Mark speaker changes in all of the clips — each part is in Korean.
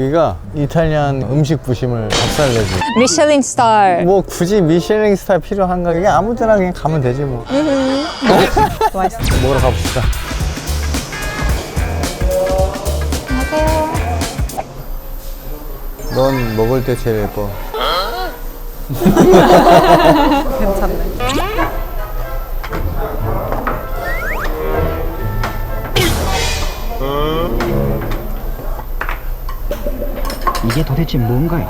Speaker 1: 여기가 이탈리안 음식 부심을 박살내지.
Speaker 2: 미슐린 스타.
Speaker 1: 뭐 굳이 미슐랭 스타일 필요한가? 그냥 아무 데나 그냥 가면 되지 뭐.
Speaker 2: 맛있어.
Speaker 1: 먹으러 가봅시다.
Speaker 2: 안녕하세요.
Speaker 1: 넌 먹을 때 제일 예뻐.
Speaker 3: 괜찮네.
Speaker 4: 이게 도대체 뭔가요?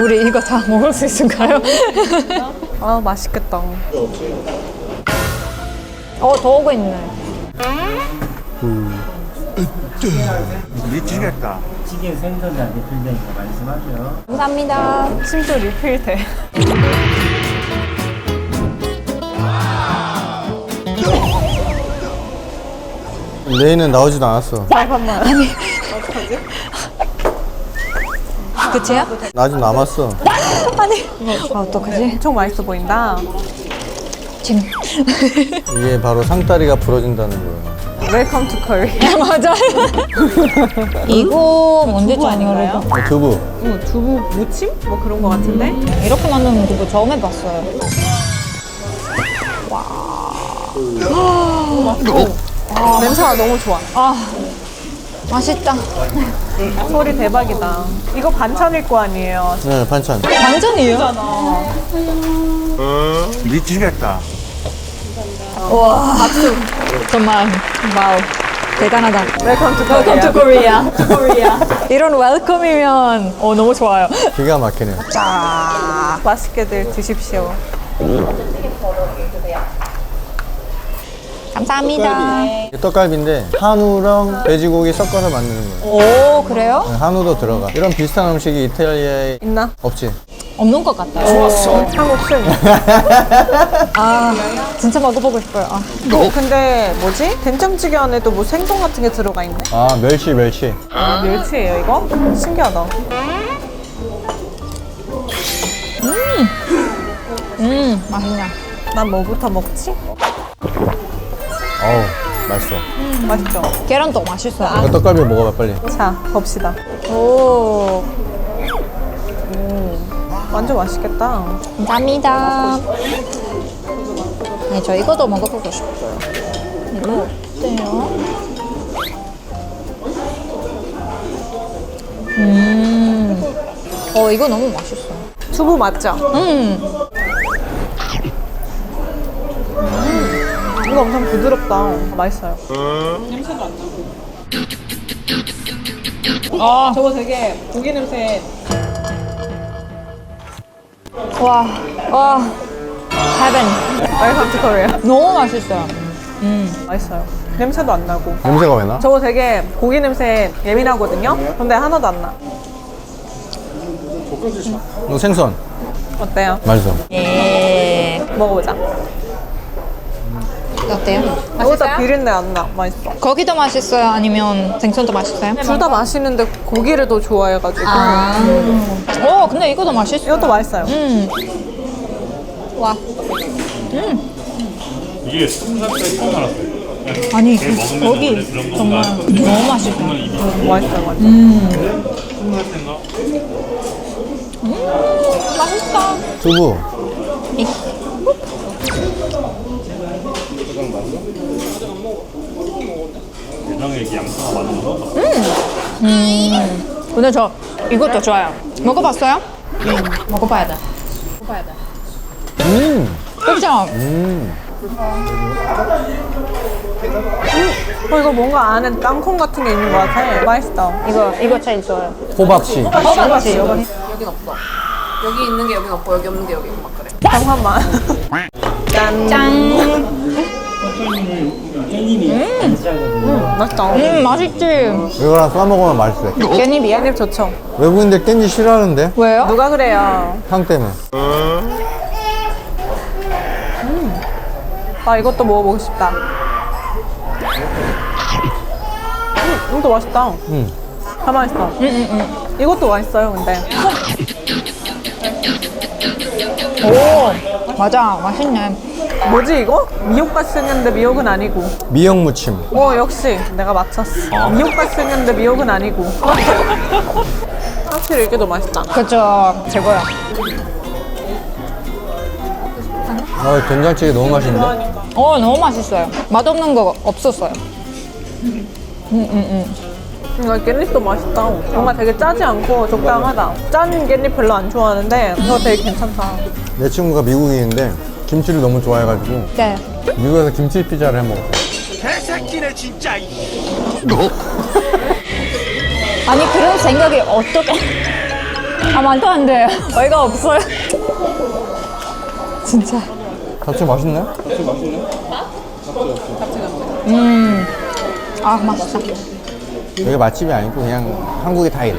Speaker 2: 우리 이거 다 먹을 수 있을까요?
Speaker 3: 아 맛있겠다.
Speaker 2: 어, 더 오고 있네.
Speaker 1: 미치겠다.
Speaker 5: 찌개 생선이 안 리필되니까 말씀하세요.
Speaker 2: 감사합니다.
Speaker 3: 심지어 리필돼.
Speaker 1: 레이는 나오지도 않았어.
Speaker 3: 잠깐만.
Speaker 2: 그치야?
Speaker 1: 나 아직 남았어.
Speaker 2: 아니. 아, 어떡하지?
Speaker 3: 엄청 맛있어 보인다.
Speaker 2: 지금.
Speaker 1: 이게 바로 상다리가 부러진다는 거야.
Speaker 3: 웰컴 투 커리.
Speaker 2: 맞아. 이거 뭔지 좀 모르겠어.
Speaker 1: 어, 두부.
Speaker 3: 어, 두부 무침? 뭐 그런 거 같은데?
Speaker 2: 이렇게 만드는 두부 처음 해봤어요.
Speaker 3: 냄새가 너무 좋아.
Speaker 2: 아, 맛있다.
Speaker 3: 소리 대박이다. 이거 반찬일 거 아니에요.
Speaker 1: 네, 반찬.
Speaker 2: 완전이에요?
Speaker 1: 미치겠다.
Speaker 2: 와, 박수. 정말, 와우. 대단하다.
Speaker 3: 웰컴 투 커리.
Speaker 2: Welcome to Korea. Korea. 이런 웰컴이면 어, 너무 좋아요.
Speaker 1: 기가 막히네.
Speaker 3: 자, 맛있게들 드십시오.
Speaker 2: 감사합니다.
Speaker 1: 떡갈비인데 한우랑 돼지고기 섞어서 만드는 거야.
Speaker 2: 오, 그래요?
Speaker 1: 네, 한우도 들어가. 이런 비슷한 음식이 이탈리아에
Speaker 3: 있나?
Speaker 1: 없지.
Speaker 2: 없는 것 같아요.
Speaker 3: 한국 술.
Speaker 2: 아, 진짜 먹어보고 싶어요. 아.
Speaker 3: 어, 근데 뭐지? 된장찌개 안에도 뭐 생선 같은 게 들어가 있네?
Speaker 1: 아, 멸치, 멸치.
Speaker 3: 아, 멸치예요 이거? 신기하다.
Speaker 2: 음, 맛있냐.
Speaker 3: 난 뭐부터 먹지?
Speaker 1: 어우, 맛있어.
Speaker 3: 맛있죠?
Speaker 2: 계란도 맛있어요.
Speaker 1: 이거 떡갈비 먹어봐, 빨리.
Speaker 3: 자, 봅시다.
Speaker 2: 오,
Speaker 3: 완전 맛있겠다.
Speaker 2: 감사합니다. 네, 저 이거도 먹어보고 싶어요. 이거 어때요? 음, 어, 이거 너무 맛있어.
Speaker 3: 두부 맞죠?
Speaker 2: 음,
Speaker 3: 이거 엄청 부드럽다. 맛있어요.
Speaker 2: 아,
Speaker 3: 저거 되게 고기 냄새
Speaker 2: 와, 와, heaven.
Speaker 3: 웰컴 투 코리아.
Speaker 2: 너무 맛있어요.
Speaker 3: 맛있어요. 냄새도 안 나고.
Speaker 1: 냄새가 왜 나?
Speaker 3: 저거 되게 고기 냄새 예민하거든요? 근데 하나도 안 나.
Speaker 1: 너 생선.
Speaker 3: 어때요?
Speaker 1: 맛있어.
Speaker 2: 예.
Speaker 3: 먹어보자.
Speaker 2: 어때요?
Speaker 3: 이거보다 비린내 안 나. 맛있어.
Speaker 2: 거기도 맛있어요? 아니면 생선도 맛있어요?
Speaker 3: 둘 다 맛있는데 고기를 더 좋아해가지고.
Speaker 2: 아. 오, 근데 이거도 맛있어.
Speaker 3: 이것도 맛있어요.
Speaker 2: 음. 와.
Speaker 6: 이게 스무 살짜리 처음 알았어요.
Speaker 2: 아니, 거기 정말 너무 맛있다.
Speaker 3: 맛있어요, 맛있어요.
Speaker 6: 스무 살 때인가?
Speaker 2: 맛있다.
Speaker 1: 두부.
Speaker 6: 예상에 이렇게 양파가 많아서
Speaker 2: 근데 저 이것도 좋아요. 먹어봤어요? 응. 먹어봐야 돼. 먹어봐야 돼.
Speaker 1: 음.
Speaker 2: 그렇죠?
Speaker 3: 어, 이거 뭔가 안에 땅콩 같은 게 있는 것 같아. 맛있다.
Speaker 2: 이거 이거 제일 좋아요.
Speaker 1: 호박씨.
Speaker 2: 호박씨.
Speaker 7: 여긴 없어. 여기 있는 게 여긴 없고 여기 없는 게 여기 있고 막 그래.
Speaker 3: 잠깐만. 짠.
Speaker 2: 짠.
Speaker 5: 깻 안 짜거든요.
Speaker 3: 맛있다.
Speaker 2: 음, 맛있지.
Speaker 1: 이거랑 싸먹으면 맛있어.
Speaker 2: 깻잎 이야?
Speaker 3: 깻잎 좋죠.
Speaker 1: 외국인들 깻잎 싫어하는데?
Speaker 2: 왜요?
Speaker 3: 누가 그래요?
Speaker 1: 향 때문에.
Speaker 3: 나 이것도 먹어보고 싶다. 음, 이것도 맛있다.
Speaker 1: 음.
Speaker 3: 가만 있어. 이것도 맛있어요, 근데.
Speaker 2: 오, 맞아. 맛있네.
Speaker 3: 뭐지 이거? 미역같이 생겼는데 미역은 아니고.
Speaker 1: 미역 무침.
Speaker 3: 어 역시 내가 맞췄어. 미역같이 생겼는데 미역은 아니고. 확실히 이게 더 맛있다.
Speaker 2: 그죠. 최고야.
Speaker 1: 아, 된장찌개 너무 맛있는데?
Speaker 2: 어, 너무 맛있어요. 맛없는 거 없었어요.
Speaker 3: 음, 이거 깻잎도 맛있다. 뭔가 되게 짜지 않고 적당하다. 짠 깻잎 별로 안 좋아하는데 이거 되게 괜찮다.
Speaker 1: 내 친구가 미국인인데 김치를 너무 좋아해가지고
Speaker 2: 네.
Speaker 1: 미국에서 김치 피자를 해 먹었어.
Speaker 2: 아니, 그런 생각이 어떻게. 아, 말도 안 돼. 어이가 없어요. 진짜.
Speaker 1: 잡채 맛있네?
Speaker 2: 아, 맛있다.
Speaker 1: 여기 맛집이 아니고 그냥 한국이 다 이래.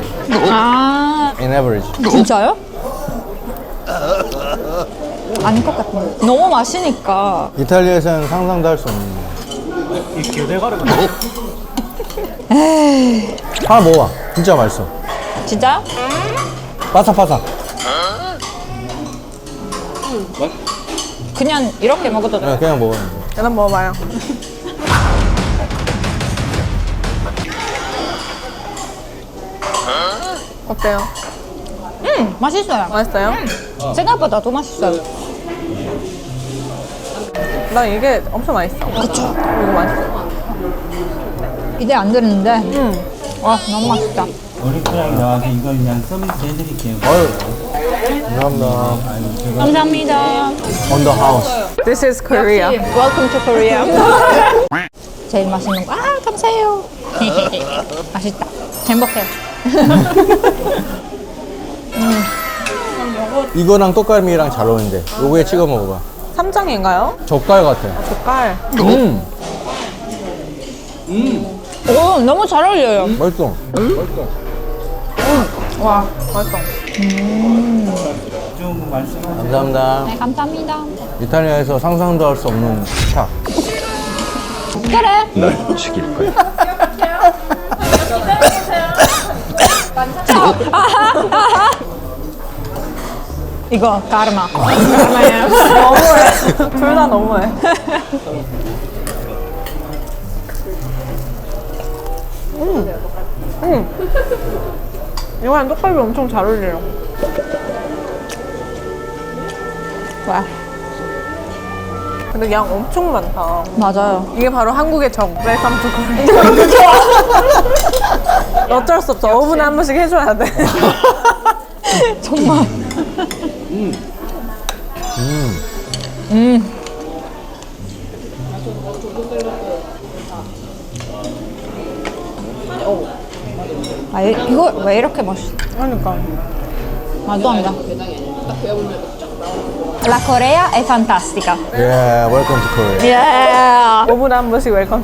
Speaker 2: 아,
Speaker 1: In average.
Speaker 2: 진짜요? 아닌 것 같은데. 너무 맛있니까.
Speaker 1: 이탈리아에서는 상상도 할 수 없는.
Speaker 5: 이 교대가루가
Speaker 1: 하나 먹어봐. 진짜 맛있어.
Speaker 2: 진짜?
Speaker 1: 바삭바삭.
Speaker 2: 그냥 이렇게 먹어도 돼.
Speaker 1: 그냥, 그냥 먹어요.
Speaker 3: 일단 먹어봐요. 어때요?
Speaker 2: 음, 맛있어요.
Speaker 3: 맛있어요?
Speaker 2: 생각보다 더 맛있어요.
Speaker 3: 난 이게 엄청 맛있어. 그쵸. 이거 맛있어.
Speaker 2: 기대 안 되는데.
Speaker 3: 음.
Speaker 2: 와, 너무 맛있다.
Speaker 5: 어리프랑 나와서 이거 그냥 서비스 해드릴게요.
Speaker 1: 감사합니다.
Speaker 2: 감사합니다.
Speaker 1: On the house.
Speaker 3: This is Korea.
Speaker 2: Welcome to Korea. 제일 맛있는 거. 아, 감사해요. 맛있다. 행복해.
Speaker 1: 이거랑 떡갈비랑 잘 어울리는데 요거에 찍어 먹어봐.
Speaker 3: 삼장인가요?
Speaker 1: 젓갈 같아.
Speaker 3: 젓갈.
Speaker 1: 음,
Speaker 2: 오, 너무 잘 어울려요.
Speaker 1: 맛있어.
Speaker 3: 와, 맛있어.
Speaker 5: 좀 말씀하세요.
Speaker 1: 감사합니다.
Speaker 2: 네, 감사합니다.
Speaker 1: 이탈리아에서 상상도 할 수 없는 식탁.
Speaker 2: 그래.
Speaker 4: 널 죽일 거야.
Speaker 2: 이거 카르마. 카르마예요.
Speaker 3: 너무해. 둘 다 너무해. 음. 음. 이거랑 떡갈비 엄청 잘 어울려요.
Speaker 2: 좋아.
Speaker 3: 근데 양 엄청 많다.
Speaker 2: 맞아요.
Speaker 3: 이게 바로 한국의 정. 웰컴 투 코리아. 어쩔 수 없어. 5분에 한 번씩 해줘야 돼.
Speaker 2: 정말. 음. 아, 이- 이거 왜 이렇게 맛있어?
Speaker 3: 그러니까.
Speaker 2: 말도 안 돼. La Corea è fantastica.
Speaker 1: Yeah, welcome to Korea.
Speaker 2: Yeah.
Speaker 3: 5분에 한 번씩 웰컴.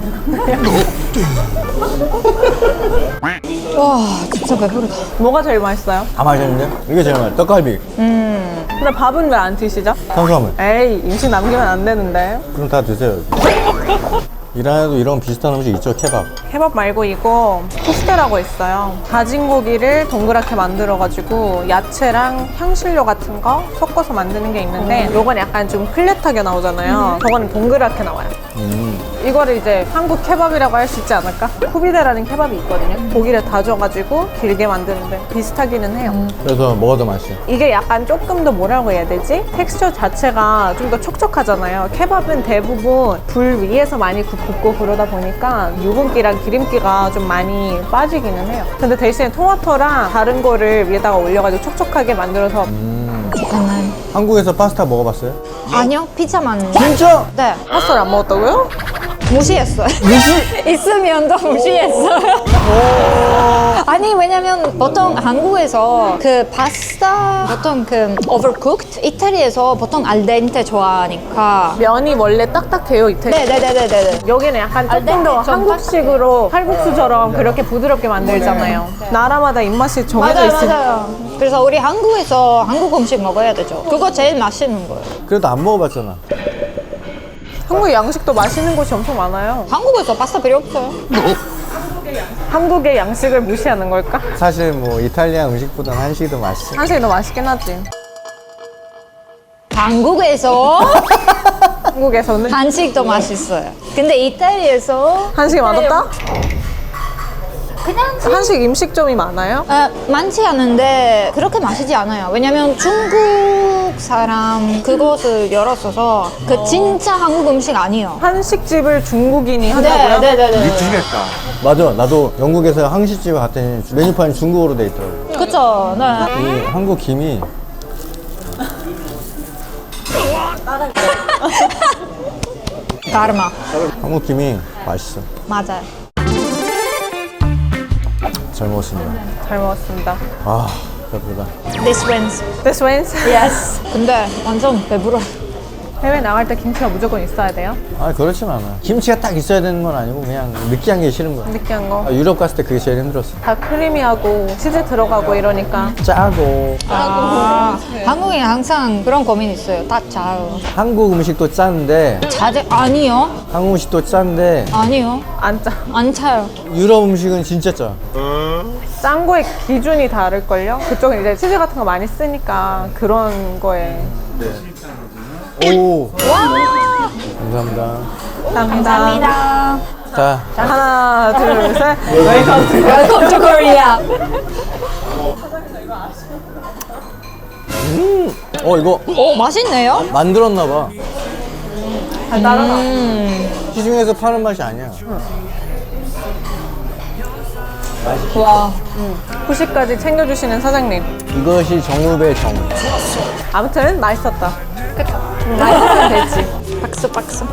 Speaker 2: 와, 진짜 배부르다.
Speaker 3: 뭐가 제일 맛있어요?
Speaker 1: 다 맛있는데? 이게 제일 맛있어. 떡갈비,
Speaker 3: 근데 밥은 왜 안 드시죠?
Speaker 1: 탄수화물.
Speaker 3: 에이, 음식 남기면 안 되는데.
Speaker 1: 그럼 다 드세요. 여기. 이란에도 이런 비슷한 음식 있죠, 케밥.
Speaker 3: 케밥 말고 이거 코스테라고 있어요. 다진 고기를 동그랗게 만들어가지고 야채랑 향신료 같은 거 섞어서 만드는 게 있는데 요건 약간 좀 플랫하게 나오잖아요. 저거는 동그랗게 나와요.
Speaker 1: 음.
Speaker 3: 이거를 이제 한국 케밥이라고 할 수 있지 않을까? 후비데라는 케밥이 있거든요. 고기를 다져가지고 길게 만드는데 비슷하기는 해요.
Speaker 1: 그래서 뭐가 더 맛있어요?
Speaker 3: 이게 약간 조금 더 뭐라고 해야 되지? 텍스처 자체가 좀 더 촉촉하잖아요. 케밥은 대부분 불 위에서 많이 굽- 굽고 그러다 보니까 유분기랑 기름기가 좀 많이 빠지기는 해요. 근데 대신에 토마토랑 다른 거를 위에다가 올려가지고 촉촉하게 만들어서
Speaker 2: 잠깐만.
Speaker 1: 한국에서 파스타 먹어봤어요?
Speaker 2: 아니요, 피자만.
Speaker 1: 진짜?
Speaker 2: 네.
Speaker 3: 파스타를 안 먹었다고요?
Speaker 2: 무시했어요. 무시? 있으면 더 무시했어요. 아니 왜냐면 보통 한국에서 그 파스타 보통 그 overcooked 이태리에서 보통 알덴테 좋아하니까.
Speaker 3: 면이 원래 딱딱해요, 이태리.
Speaker 2: 네네네네네.
Speaker 3: 여기는 약간 조금 더
Speaker 2: 좀
Speaker 3: 한국식으로 칼국수처럼 그렇게 부드럽게 만들잖아요. 나라마다 입맛이 정해져
Speaker 2: 맞아요
Speaker 3: 있으니까.
Speaker 2: 맞아요. 그래서 우리 한국에서 한국 음식 먹어야 되죠. 그거 제일 맛있는 거예요.
Speaker 1: 그래도 안 먹어봤잖아.
Speaker 3: 한국 양식도 맛있는 곳이 엄청 많아요.
Speaker 2: 한국에서 파스타 필요 없어요.
Speaker 3: 한국의 양식을 무시하는 걸까?
Speaker 1: 사실 뭐 이탈리아 음식보다는 한식이 더 맛있어.
Speaker 3: 한식이 더 맛있긴 하지.
Speaker 2: 한국에서
Speaker 3: 한국에서는
Speaker 2: 한식도 맛있어요. 근데 이태리에서
Speaker 3: 한식이 맛없다?
Speaker 2: 그냥
Speaker 3: 한식 음식점이 많아요?
Speaker 2: 아, 많지 않은데 그렇게 마시지 않아요. 왜냐면 중국 사람 그곳을 열었어서 그 진짜 한국 음식 아니에요.
Speaker 3: 한식집을 중국인이
Speaker 2: 네,
Speaker 3: 한다고요?
Speaker 2: 네, 네, 네.
Speaker 4: 미치겠다.
Speaker 1: 맞아. 나도 영국에서 한식집에 갔더니 메뉴판이 중국어로 돼 있더라고.
Speaker 2: 그쵸, 네.
Speaker 1: 이 한국 김이
Speaker 2: 가르마.
Speaker 1: 한국 김이 맛있어.
Speaker 2: 맞아요.
Speaker 1: 잘 먹었습니다.
Speaker 3: 잘 먹었습니다.
Speaker 1: 아, 배부르다.
Speaker 2: This wins.
Speaker 3: This wins.
Speaker 2: Yes. 근데 완전 배불러.
Speaker 3: 해외 나갈 때 김치가 무조건 있어야 돼요?
Speaker 1: 아, 그렇진 않아. 김치가 딱 있어야 되는 건 아니고 그냥 느끼한 게 싫은 거야.
Speaker 3: 느끼한 거.
Speaker 1: 아, 유럽 갔을 때 그게 제일 힘들었어.
Speaker 3: 다 크리미하고 치즈 들어가고 이러니까
Speaker 1: 짜고
Speaker 2: 아, 한국인 항상 그런 고민 있어요. 다 짜요.
Speaker 1: 한국 음식도 짠데
Speaker 2: 자제 아니요,
Speaker 1: 한국 음식도 짠데
Speaker 2: 아니요,
Speaker 3: 안 짜.
Speaker 2: 안 차요.
Speaker 1: 유럽 음식은 진짜 짜.
Speaker 3: 짠 거의 기준이 다를걸요? 그쪽은 이제 치즈 같은 거 많이 쓰니까 그런 거에.
Speaker 1: 오,
Speaker 2: 와,
Speaker 1: 감사합니다.
Speaker 3: 감사합니다.
Speaker 1: 자,
Speaker 3: 자, 하나, 둘, 셋. 웰컴 투
Speaker 2: Welcome to Korea.
Speaker 1: 어 이거
Speaker 2: 오, 맛있네요.
Speaker 1: 만들었나 봐.
Speaker 3: 간단하다.
Speaker 1: 시중에서 파는 맛이 아니야.
Speaker 2: 와,
Speaker 3: 후식까지 챙겨주시는 사장님.
Speaker 1: 이것이 정읍의 정.
Speaker 3: 아무튼 맛있었다. 그쵸. 맛있으면 되지.
Speaker 2: 박수, 박수.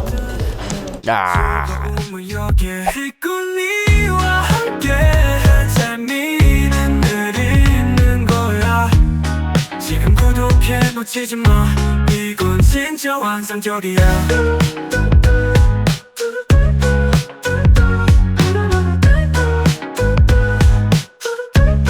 Speaker 8: 재미는 늘 있는 거야 지금 구독해 놓치지 마 이건 진짜 완성적이야